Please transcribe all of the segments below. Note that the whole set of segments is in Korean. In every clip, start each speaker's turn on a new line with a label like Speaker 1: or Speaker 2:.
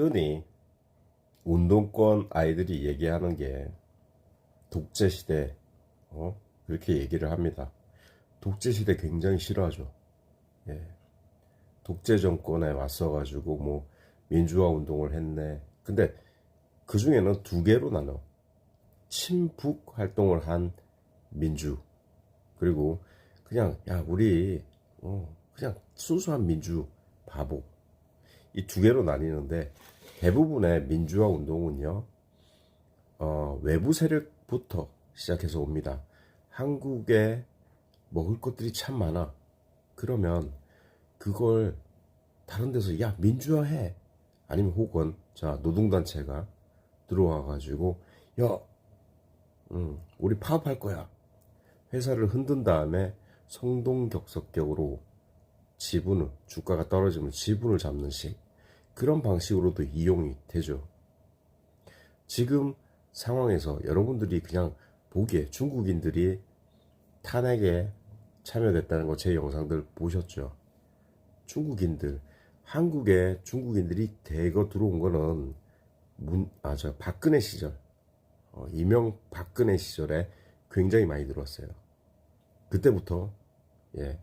Speaker 1: 흔히 운동권 아이들이 얘기하는 게 독재 시대, 어? 그렇게 얘기를 합니다. 독재 시대 굉장히 싫어하죠. 예. 독재 정권에 맞서가지고 뭐 민주화 운동을 했네. 근데 그 중에는 두 개로 나눠. 친북 활동을 한 민주 그리고 그냥 야 우리 어, 그냥 순수한 민주 바보 이 두 개로 나뉘는데 대부분의 민주화 운동은요 어, 외부 세력부터 시작해서 옵니다. 한국에 먹을 것들이 참 많아. 그러면 그걸 다른 데서 야 민주화해 아니면 혹은 자 노동단체가 들어와 가지고 야 음, 우리 파업할 거야 회사를 흔든 다음에 성동격석격으로 지분을 주가가 떨어지면 지분을 잡는 식 그런 방식으로도 이용이 되죠. 지금 상황에서 여러분들이 그냥 보기에 중국인들이 탄핵에 참여됐다는 거 제 영상들 보셨죠? 중국인들 한국에 중국인들이 대거 들어온 거는 문, 아, 저 박근혜 시절 어, 이명 박근혜 시절에 굉장히 많이 들어왔어요. 그때부터 예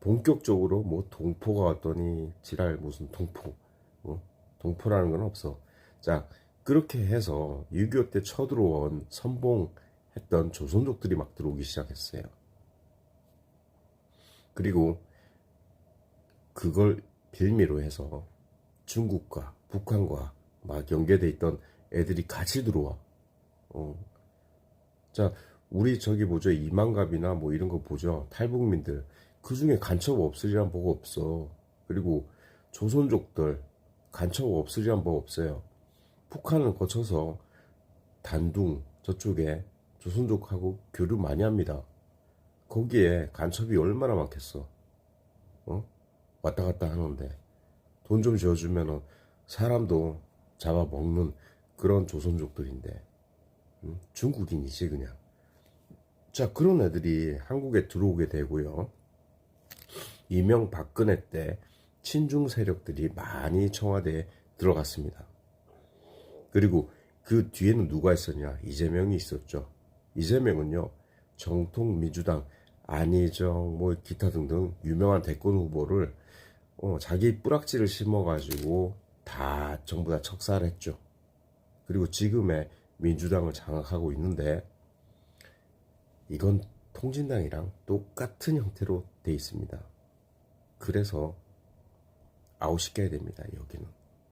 Speaker 1: 본격적으로 뭐 동포가 왔더니 지랄 무슨 동포 어? 동포라는 건 없어. 자 그렇게 해서 6.25 때 쳐들어온 선봉했던 조선족들이 막 들어오기 시작했어요. 그리고 그걸 빌미로 해서 중국과 북한과 막 연계돼 있던 애들이 같이 들어와. 어. 자, 우리 저기 보죠. 이만갑이나 뭐 이런 거 보죠. 탈북민들. 그 중에 간첩 없으리란 법 없어. 그리고 조선족들 간첩 없으리란 법 없어요. 북한을 거쳐서 단둥 저쪽에 조선족하고 교류 많이 합니다. 거기에 간첩이 얼마나 많겠어. 어? 왔다 갔다 하는데 돈 좀 지어주면은 사람도 잡아먹는 그런 조선족들인데 음? 중국인이지 그냥 자 그런 애들이 한국에 들어오게 되고요 이명 박근혜 때 친중 세력들이 많이 청와대에 들어갔습니다 그리고 그 뒤에는 누가 있었냐 이재명이 있었죠 이재명은요 정통 민주당 안희정 뭐 기타 등등 유명한 대권 후보를 어, 자기 뿌락지를 심어가지고 다 전부 다 척살했죠. 그리고 지금의 민주당을 장악하고 있는데 이건 통진당이랑 똑같은 형태로 돼 있습니다. 그래서 아웃시켜야 됩니다. 여기는.